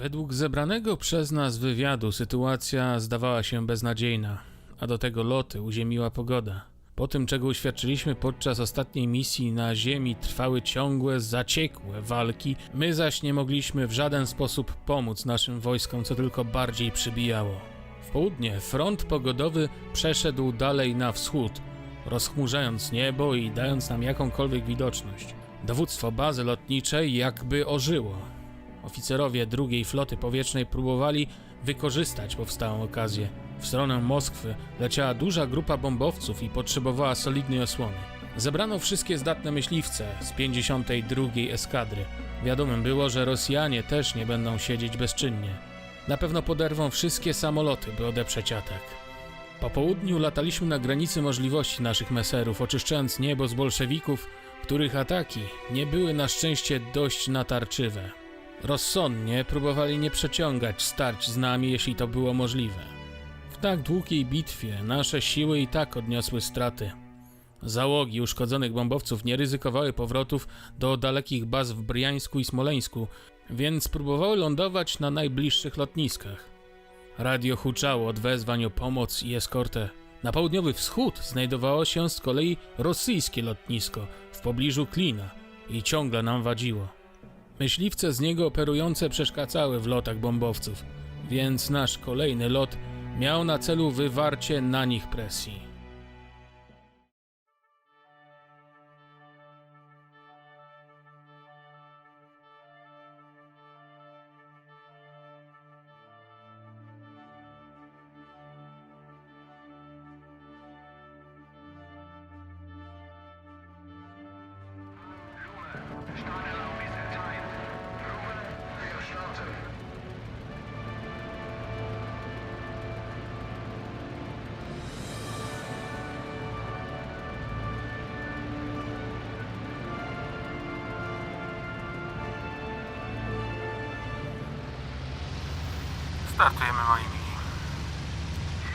Według zebranego przez nas wywiadu sytuacja zdawała się beznadziejna, a do tego loty uziemiła pogoda. Po tym, czego uświadczyliśmy podczas ostatniej misji na Ziemi, trwały ciągłe, zaciekłe walki, my zaś nie mogliśmy w żaden sposób pomóc naszym wojskom, co tylko bardziej przybijało. W południe front pogodowy przeszedł dalej na wschód, rozchmurzając niebo i dając nam jakąkolwiek widoczność. Dowództwo bazy lotniczej jakby ożyło. Oficerowie drugiej floty powietrznej próbowali wykorzystać powstałą okazję. W stronę Moskwy leciała duża grupa bombowców i potrzebowała solidnej osłony. Zebrano wszystkie zdatne myśliwce z 52. eskadry. Wiadomym było, że Rosjanie też nie będą siedzieć bezczynnie. Na pewno poderwą wszystkie samoloty, by odeprzeć atak. Po południu lataliśmy na granicy możliwości naszych meserów, oczyszczając niebo z bolszewików, których ataki nie były na szczęście dość natarczywe. Rozsądnie próbowali nie przeciągać starć z nami, jeśli to było możliwe. W tak długiej bitwie nasze siły i tak odniosły straty. Załogi uszkodzonych bombowców nie ryzykowały powrotów do dalekich baz w Briańsku i Smoleńsku, więc próbowały lądować na najbliższych lotniskach. Radio huczało od wezwań o pomoc i eskortę. Na południowy wschód znajdowało się z kolei rosyjskie lotnisko w pobliżu Klina i ciągle nam wadziło. Myśliwce z niego operujące przeszkadzały w lotach bombowców, więc nasz kolejny lot miał na celu wywarcie na nich presji.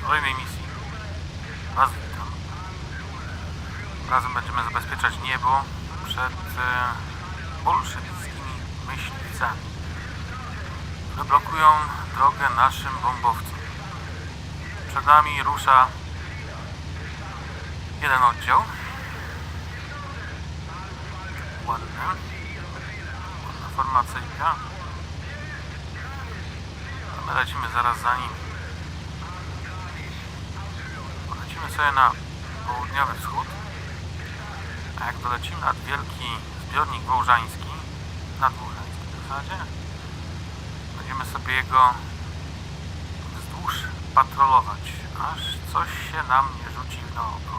Kolejnej misji. Was witam. Razem będziemy zabezpieczać niebo przed e, bolszewickimi myśliwcami, które blokują drogę naszym bombowcom. Przed nami rusza jeden oddział. Ładny. Ładna formacyjka. My lecimy zaraz za nim. Polecimy sobie na południowy wschód. A jak dolecimy nad wielki zbiornik wołżański, nadwołżański w zasadzie, będziemy sobie jego wzdłuż patrolować, aż coś się nam nie rzuci na oko.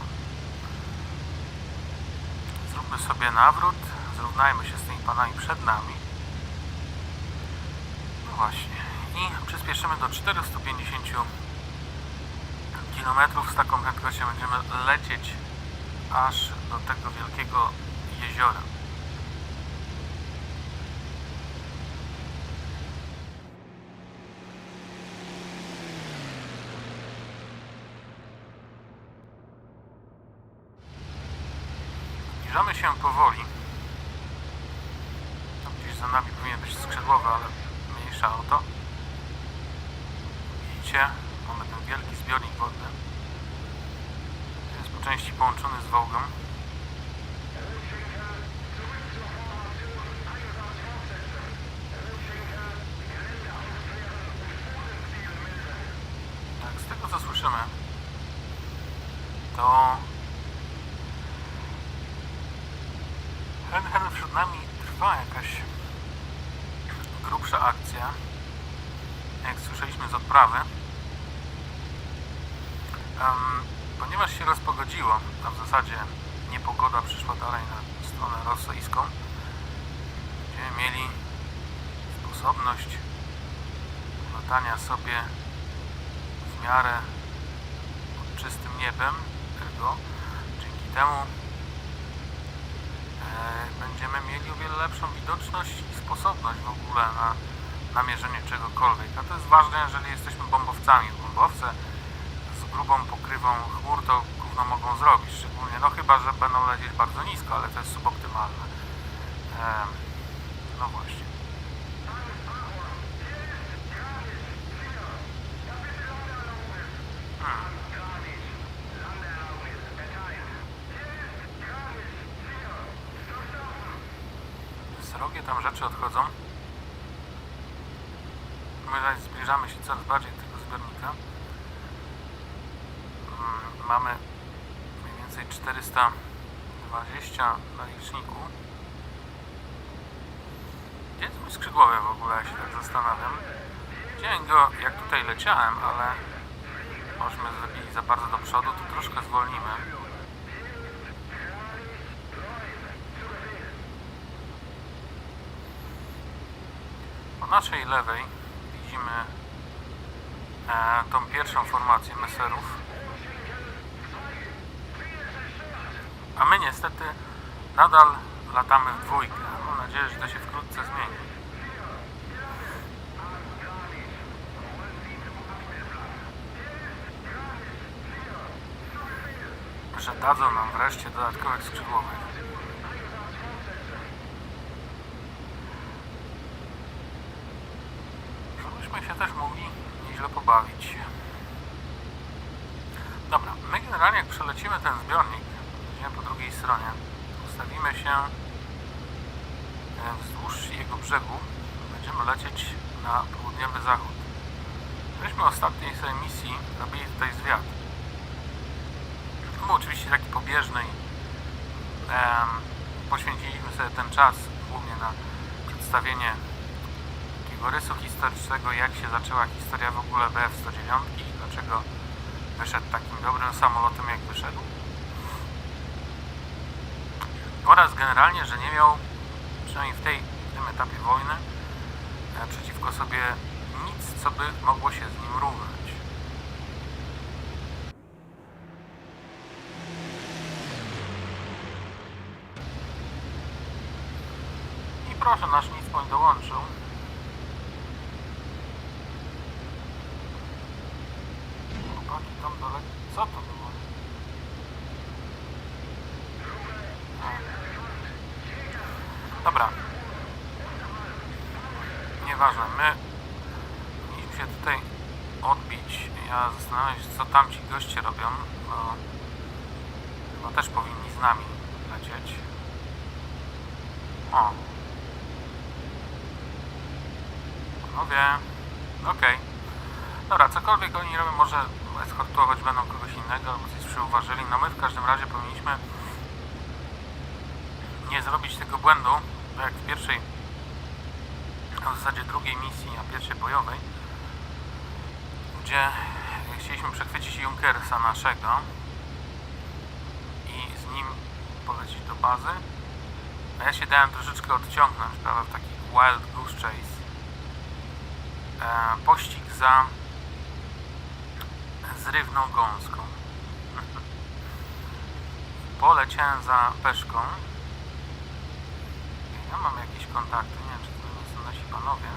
Zróbmy sobie nawrót, zrównajmy się z tymi panami przed nami. No właśnie. I przyspieszymy do 450 km. Z taką prędkością będziemy lecieć aż do tego wielkiego jeziora. Zbliżamy się powoli. Tam gdzieś za nami powinien być skrzydłowy, ale mniejsza o to. Widzicie, mamy ten wielki zbiornik wodny. Jest po części połączony z Wołgą. Tak, z tego co słyszymy, to hen hen przed nami trwa jakaś grubsza akcja jak słyszeliśmy z odprawy, em, ponieważ się rozpogodziło, a w zasadzie niepogoda przyszła dalej na stronę rosyjską, będziemy mieli sposobność latania sobie w miarę pod czystym niebem, tego dzięki temu e, będziemy mieli o wiele lepszą widoczność i sposobność w ogóle na namierzenie czegokolwiek. A to jest ważne, jeżeli jesteśmy bombowcami. Bombowce z grubą pokrywą chmur to gówno mogą zrobić, szczególnie, no chyba, że będą lecieć bardzo nisko, ale to jest suboptymalne. Em, no właśnie. tam rzeczy odchodzą. My zaś zbliżamy się coraz bardziej do tego zbiornika. Mm, Mamy mniej więcej 420 na liczniku. Gdzie jest mój skrzydłowy w ogóle, ja się tak zastanawiam. Widziałem go jak tutaj leciałem, ale możemy zrobili za bardzo do przodu, to troszkę zwolnimy. Po naszej lewej widzimy e, tą pierwszą formację meserów. A my niestety nadal latamy w dwójkę. Mam nadzieję, że to się wkrótce zmieni. Że dadzą nam wreszcie dodatkowych skrzydłowych. Żebyśmy się też mogli nieźle pobawić. Dobra, my generalnie jak przelecimy ten zbiornik, nie po drugiej stronie, ustawimy się e, wzdłuż jego brzegu, będziemy lecieć na południowy zachód. Myśmy ostatniej swojej misji robili tutaj zwiat. Był oczywiście taki pobieżny poświęciliśmy sobie ten czas głównie na przedstawienie takiego rysu historycznego, jak się zaczęła historia w ogóle BF-109 i dlaczego wyszedł takim dobrym samolotem, jak wyszedł. Oraz generalnie, że nie miał, przynajmniej w, tej, w tym etapie wojny, e, przeciwko sobie nic, co by mogło się z nim równać. I proszę, nasz nic dołączył. Chłopaki tam daleko. Co to było? A. Dobra. Nieważne, my powinniśmy się tutaj odbić. Ja zastanawiam się, co tam ci goście robią, bo chyba też powinni z nami lecieć. O. Panowie. Okej. Dobra, cokolwiek oni robią, może eskortować będą kogoś innego, albo coś przyuważyli. No my w każdym razie powinniśmy nie zrobić tego błędu, jak w pierwszej, w zasadzie drugiej misji, a pierwszej bojowej, gdzie chcieliśmy przechwycić Junkersa naszego i z nim polecieć do bazy, ja się dałem troszeczkę odciągnąć, prawda, w taki wild goose chase. E, pościg za zrywną gąską. Poleciałem za peszką. Ja mam jakieś kontakty, nie wiem czy to nie są nasi panowie.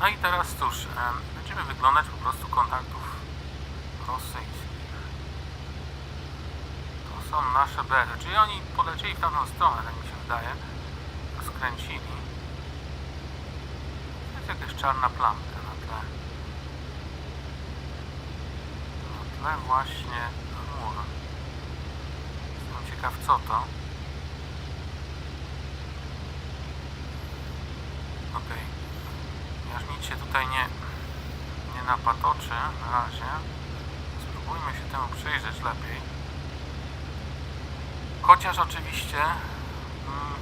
No i teraz cóż, em, będziemy wyglądać po prostu kontaktów rosyjskich. Są nasze bechy, czyli oni polecieli w tamtą stronę, tak mi się wydaje. Skręcili. Jest jakaś czarna plamka na tle. Na tle właśnie chmur. Jestem ciekaw co to. Okej. Aż nic się tutaj nie, nie napatoczy na razie. Spróbujmy się temu przyjrzeć lepiej. Chociaż oczywiście mm,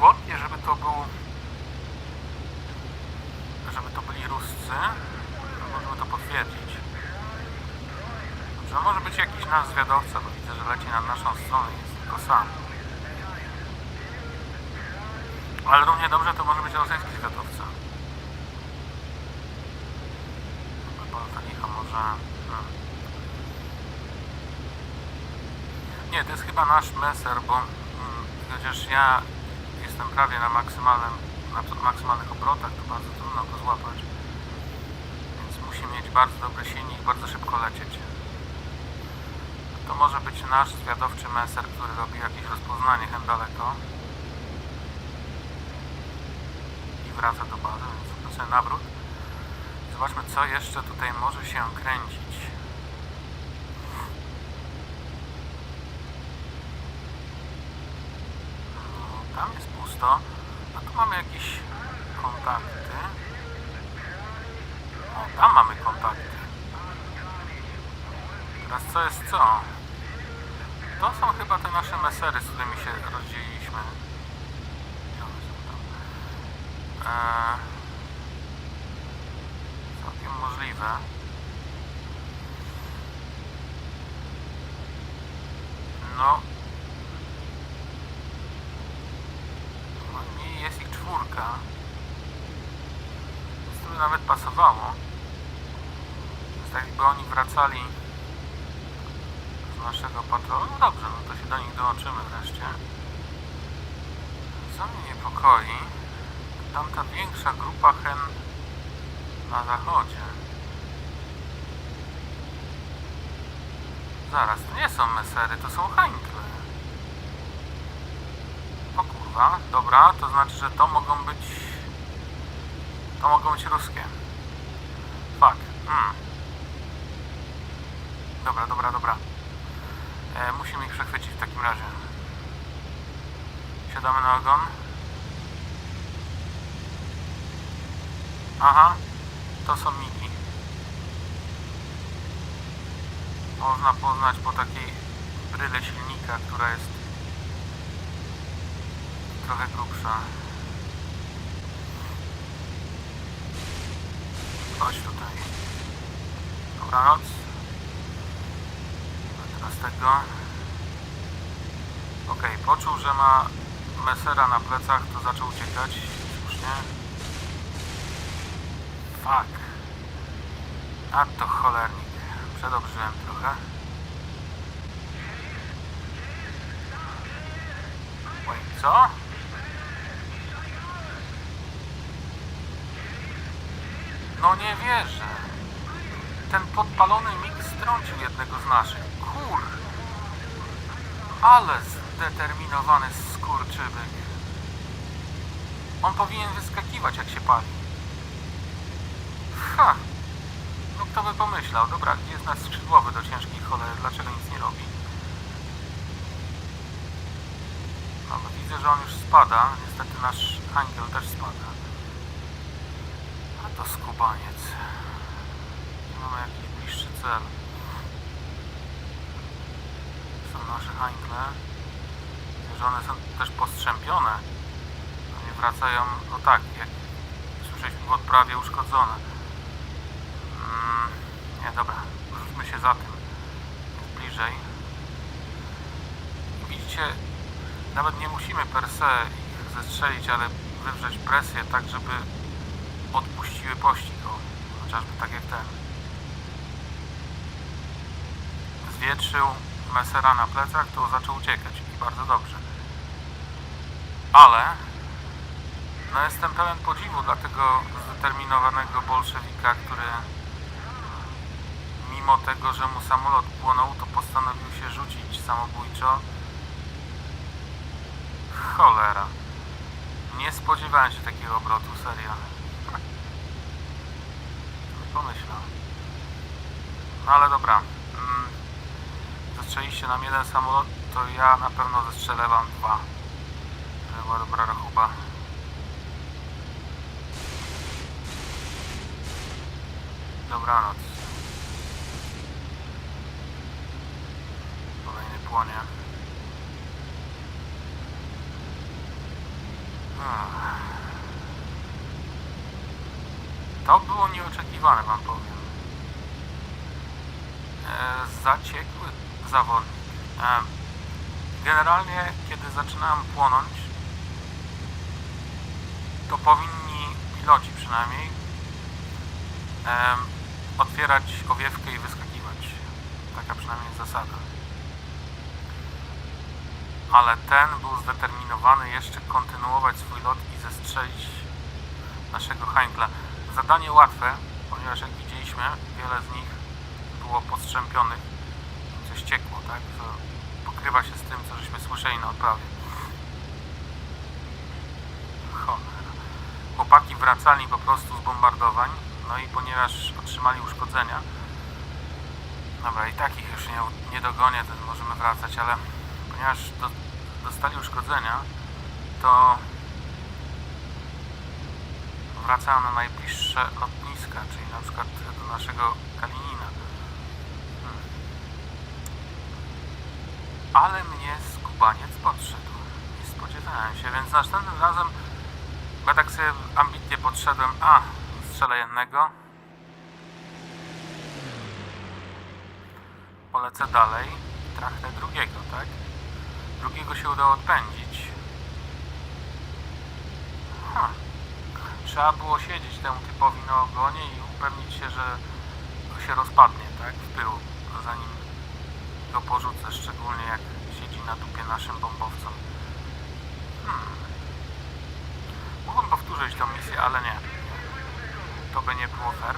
wątpię, żeby to był żeby to byli Ruscy. Możemy to potwierdzić. Że może być jakiś nasz zwiadowca, bo widzę, że leci na naszą stronę, jest tylko sam. Ale równie dobrze to może być rosyjski zwiadowca. Bardzo licho może... Hmm. Nie, to jest chyba nasz meser, bo mm, chociaż ja jestem prawie na maksymalnym, na maksymalnych obrotach, to bardzo trudno go złapać. Więc musi mieć bardzo dobry silnik, bardzo szybko lecieć. To może być nasz zwiadowczy meser, który robi jakieś rozpoznanie hem daleko. I wraca do bazy, więc sobie nawrót. Zobaczmy, co jeszcze tutaj może się kręcić. Tam jest pusto. A tu mamy jakieś kontakty. O, tam mamy kontakty. Teraz co jest co? To są chyba te nasze mesery, z którymi się rozdzieliliśmy. Eee, całkiem możliwe. No. No i jest Więc to by nawet pasowało. Jest tak jakby oni wracali z naszego patrolu. No dobrze, no to się do nich dołączymy wreszcie. Co mnie niepokoi, tamta większa grupa hen na zachodzie. Zaraz, to nie są mesery, to są hańkle. Dobra, to znaczy, że to mogą być... To mogą być ruskie. Fuck, hmm. Dobra, dobra, dobra. E, musimy ich przechwycić w takim razie. Siadamy na ogon. Aha, to są migi. Można poznać po takiej bryle silnika, która jest trochę grubsza. Chodź tutaj. Dobranoc. A teraz tego. Okej, poczuł, że ma mesera na plecach, to zaczął uciekać. Słusznie. Fuck. A to cholernik. Przedobrzyłem trochę. Wait, co? No nie wierzę. Ten podpalony mig strącił jednego z naszych. Kur. Ale zdeterminowany skurczybyk. On powinien wyskakiwać jak się pali. Ha! No kto by pomyślał? Dobra, gdzie jest nasz skrzydłowy do ciężkiej cholery? Dlaczego nic nie robi? No widzę, że on już spada. Niestety nasz angiel też spada. To skubaniec. Nie mamy jakiś bliższy cel. Są nasze hańgle. Że one są też postrzępione. One wracają, no tak, jak słyszeliśmy w odprawie uszkodzone. Mm, nie, dobra, rzućmy się za tym. Bliżej. Widzicie, nawet nie musimy per se ich zestrzelić, ale wywrzeć presję tak, żeby odpuściły pościg. O, chociażby tak jak ten. Zwietrzył mesera na plecach, to zaczął uciekać. I bardzo dobrze. Ale no jestem pełen podziwu dla tego zdeterminowanego bolszewika, który mimo tego, że mu samolot płonął, to postanowił się rzucić samobójczo. Cholera. Nie spodziewałem się takiego obrotu, serio. Pomyślał. No ale dobra. Mm, Zestrzeliście nam jeden samolot, to ja na pewno zestrzelę wam dwa. To była dobra rachuba. Dobranoc. Kolejny płonie. Ach. To wam powiem. E, zaciekły zawodnik. E, generalnie, kiedy zaczynałem płonąć, to powinni piloci przynajmniej em, otwierać owiewkę i wyskakiwać. Taka przynajmniej zasada. Ale ten był zdeterminowany jeszcze kontynuować swój lot i zestrzelić naszego Heinkla. Zadanie łatwe, jak widzieliśmy, wiele z nich było postrzępionych, coś ciekło, tak? Co pokrywa się z tym, co żeśmy słyszeli na odprawie. Cholera. Chłopaki wracali po prostu z bombardowań, no i ponieważ otrzymali uszkodzenia, dobra, i takich już nie, nie dogonię, to możemy wracać, ale ponieważ do, dostali uszkodzenia, to wracają na najbliższe lotniska, czyli na przykład do naszego Kalinina. Hmm. Ale mnie skubaniec podszedł. Nie spodziewałem się, więc następnym razem bo tak sobie ambitnie podszedłem. A, strzelę jednego. Polecę dalej trachnę drugiego, tak? Drugiego się udało odpędzić. Ha. Trzeba było siedzieć temu typowi na ogonie i upewnić się, że się rozpadnie, tak? W pył, zanim go porzucę, szczególnie jak siedzi na dupie naszym bombowcom. Hmm. Mógłbym powtórzyć tą misję, ale nie. To by nie było fair.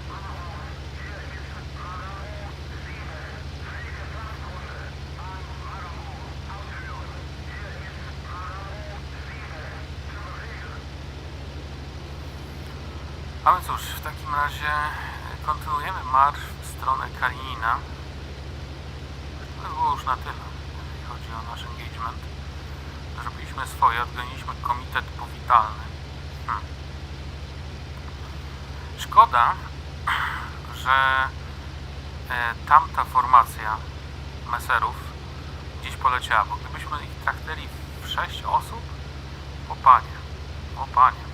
A więc cóż, w takim razie kontynuujemy marsz w stronę Kalinina. To było już na tyle, jeżeli chodzi o nasz engagement. Zrobiliśmy swoje, odgoniliśmy komitet powitalny. Hmm. Szkoda, że e, tamta formacja meserów gdzieś poleciała, bo gdybyśmy ich trakteli w 6 osób, o panie, o panie.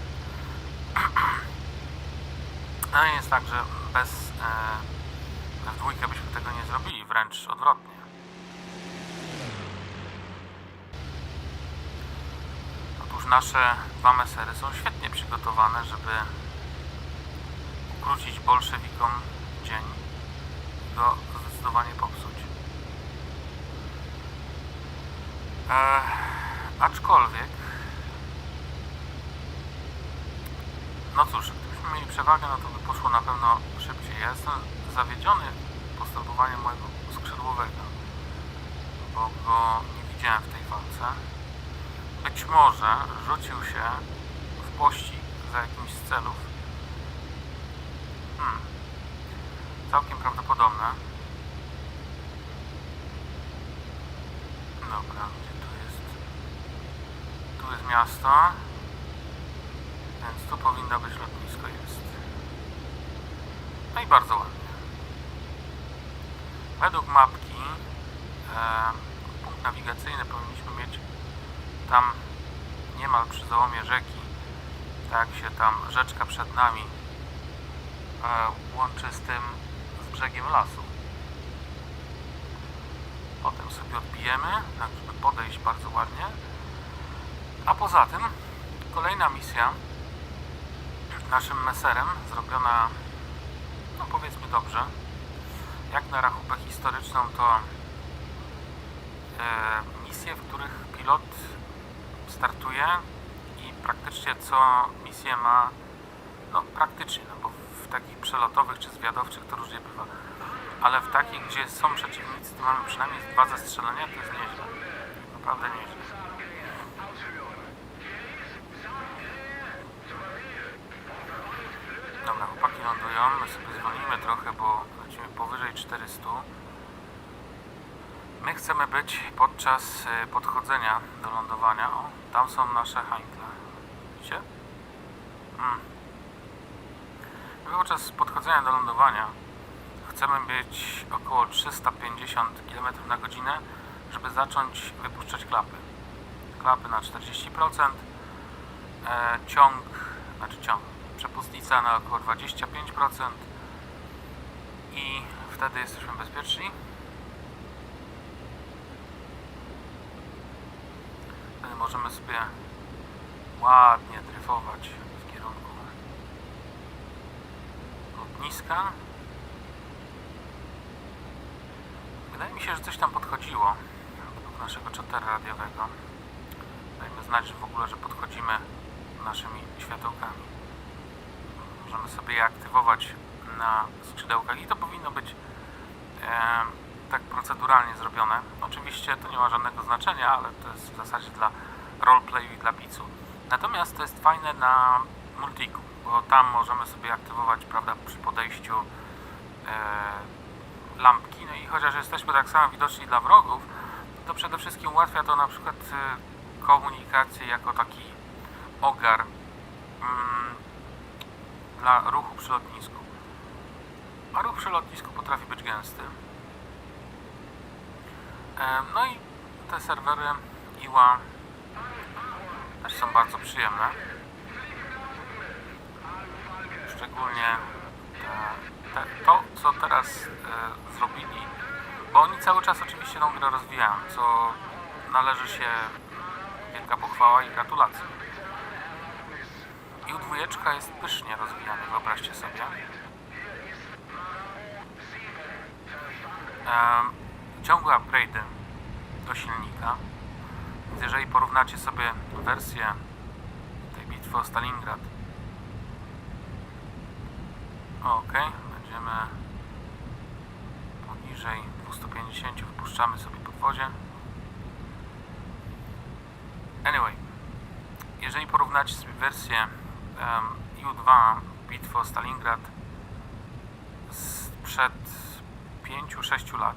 No nie jest tak, że bez e, w dwójkę byśmy tego nie zrobili, wręcz odwrotnie. Otóż nasze dwa mesery są świetnie przygotowane, żeby ukrócić bolszewikom dzień i zdecydowanie popsuć. E, aczkolwiek, no cóż, gdybyśmy mieli przewagę, no to by poszło na pewno szybciej. Ja jestem zawiedziony postępowaniem mojego skrzydłowego, bo go nie widziałem w tej walce. Być może rzucił się w pościg za jakimś z celów. Hmm. Całkiem prawdopodobne. Dobra, gdzie tu jest? Tu jest miasto. Więc tu powinno być lotnisko, jest. No i bardzo ładnie. Według mapki e, punkt nawigacyjny powinniśmy mieć tam niemal przy załomie rzeki, tak się tam rzeczka przed nami e, łączy z tym, z brzegiem lasu. Potem sobie odbijemy, tak żeby podejść bardzo ładnie. A poza tym kolejna misja naszym meserem zrobiona, no powiedzmy dobrze. Jak na rachubę historyczną to e, misje, w których pilot startuje i praktycznie co misję ma, no praktycznie, no bo w takich przelotowych czy zwiadowczych to różnie bywa, ale w takich, gdzie są przeciwnicy, to mamy przynajmniej dwa zestrzelenia, to jest nieźle. Naprawdę nieźle. Dobra, chłopaki lądują, my sobie zwolnimy trochę, bo lecimy powyżej 400. My chcemy być podczas e, podchodzenia do lądowania. O, tam są nasze hańtle. Widzicie? Mm. My podczas podchodzenia do lądowania chcemy być około 350 km na godzinę, żeby zacząć wypuszczać klapy. Klapy na 40%, e, ciąg, znaczy ciąg, przepustnica na około 25% i wtedy jesteśmy bezpieczni. Wtedy możemy sobie ładnie dryfować w kierunku lotniska. Wydaje mi się, że coś tam podchodziło do naszego czatera radiowego. Dajmy znać, że w ogóle, że podchodzimy naszymi światełkami. Możemy sobie je aktywować na skrzydełkach i to powinno być e, tak proceduralnie zrobione. Oczywiście to nie ma żadnego znaczenia, ale to jest w zasadzie dla roleplayu i dla bicu. Natomiast to jest fajne na multiku, bo tam możemy sobie aktywować, prawda, przy podejściu e, lampki. No i chociaż jesteśmy tak samo widoczni dla wrogów, to przede wszystkim ułatwia to na przykład e, komunikację jako taki ogar mm, dla ruchu przy lotnisku. A ruch przy lotnisku potrafi być gęsty. No i te serwery IWA też są bardzo przyjemne. Szczególnie te, te, to, co teraz e, zrobili, bo oni cały czas oczywiście tą grę rozwijają, co należy się wielka pochwała i gratulacje. I U2 jest pysznie rozwijany, wyobraźcie sobie. Em, ciągłe upgrade'y do silnika. Więc jeżeli porównacie sobie wersję tej bitwy o Stalingrad ok, będziemy poniżej 250 wypuszczamy sobie podwozie anyway jeżeli porównacie sobie wersję um, U2 bitwy o Stalingrad sprzed 5-6 lat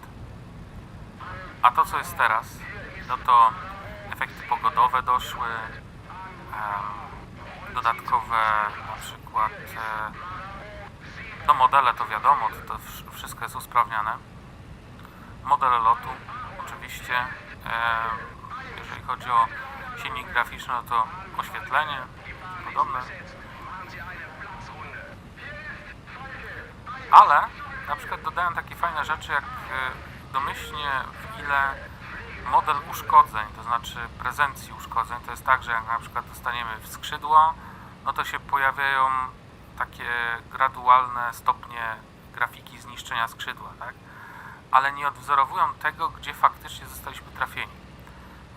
a to co jest teraz no to efekty pogodowe doszły dodatkowe na przykład e, no modele to wiadomo, to, to wsz- wszystko jest usprawniane. Modele lotu oczywiście. jeżeli chodzi o silnik graficzny, no to oświetlenie podobne. Ale na przykład dodałem takie fajne rzeczy jak e, domyślnie w ile model uszkodzeń, to znaczy prezencji uszkodzeń, to jest tak, że jak na przykład dostaniemy w skrzydło, no to się pojawiają takie gradualne stopnie grafiki zniszczenia skrzydła, tak? Ale nie odwzorowują tego, gdzie faktycznie zostaliśmy trafieni.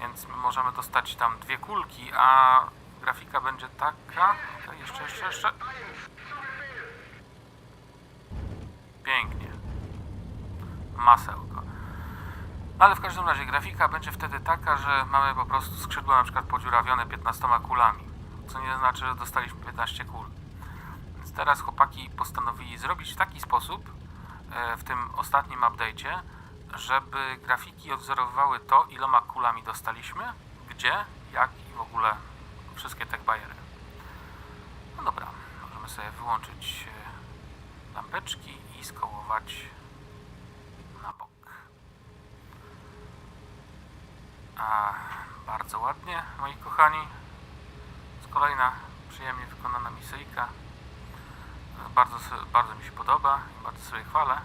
Więc my możemy dostać tam dwie kulki, a grafika będzie taka. Jeszcze, jeszcze, jeszcze. Pięknie. Masełko. Ale w każdym razie grafika będzie wtedy taka, że mamy po prostu skrzydło na przykład podziurawione 15 kulami. Co nie znaczy, że dostaliśmy 15 kul. Więc teraz chłopaki postanowili zrobić w taki sposób e, w tym ostatnim update'cie, żeby grafiki odwzorowywały to, iloma kulami dostaliśmy, gdzie, jak i w ogóle wszystkie te bajery. No dobra, możemy sobie wyłączyć e, lampeczki skołować na bok. A, bardzo ładnie, moi kochani. Kolejna przyjemnie wykonana misyjka. Bardzo, bardzo mi się podoba i bardzo sobie chwalę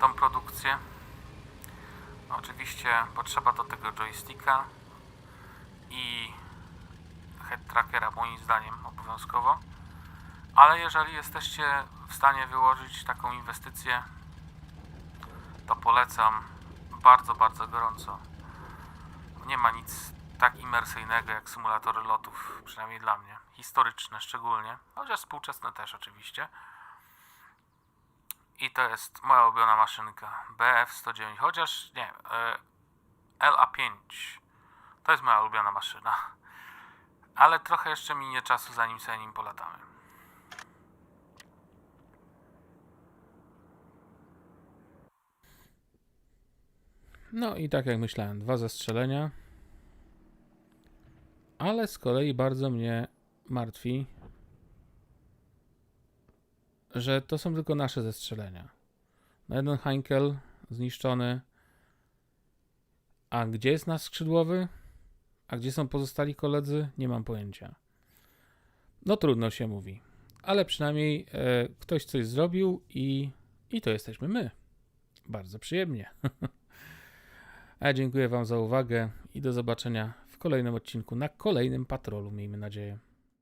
tą produkcję. Oczywiście potrzeba do tego joysticka i head trackera moim zdaniem obowiązkowo. Ale jeżeli jesteście w stanie wyłożyć taką inwestycję, to polecam bardzo, bardzo gorąco. Nie ma nic tak imersyjnego jak symulatory lotów, przynajmniej dla mnie. Historyczne szczególnie, chociaż współczesne też oczywiście. I to jest moja ulubiona maszynka BF-109, chociaż nie, e, LA5 to jest moja ulubiona maszyna. Ale trochę jeszcze minie czasu zanim sobie nim polatamy. No i tak jak myślałem, dwa zestrzelenia. Ale z kolei bardzo mnie martwi, że to są tylko nasze zestrzelenia. No jeden Heinkel zniszczony. A gdzie jest nasz skrzydłowy? A gdzie są pozostali koledzy? Nie mam pojęcia. No trudno się mówi. Ale przynajmniej e, ktoś coś zrobił i, i to jesteśmy my. Bardzo przyjemnie. A ja dziękuję Wam za uwagę i do zobaczenia w kolejnym odcinku na kolejnym patrolu, miejmy nadzieję.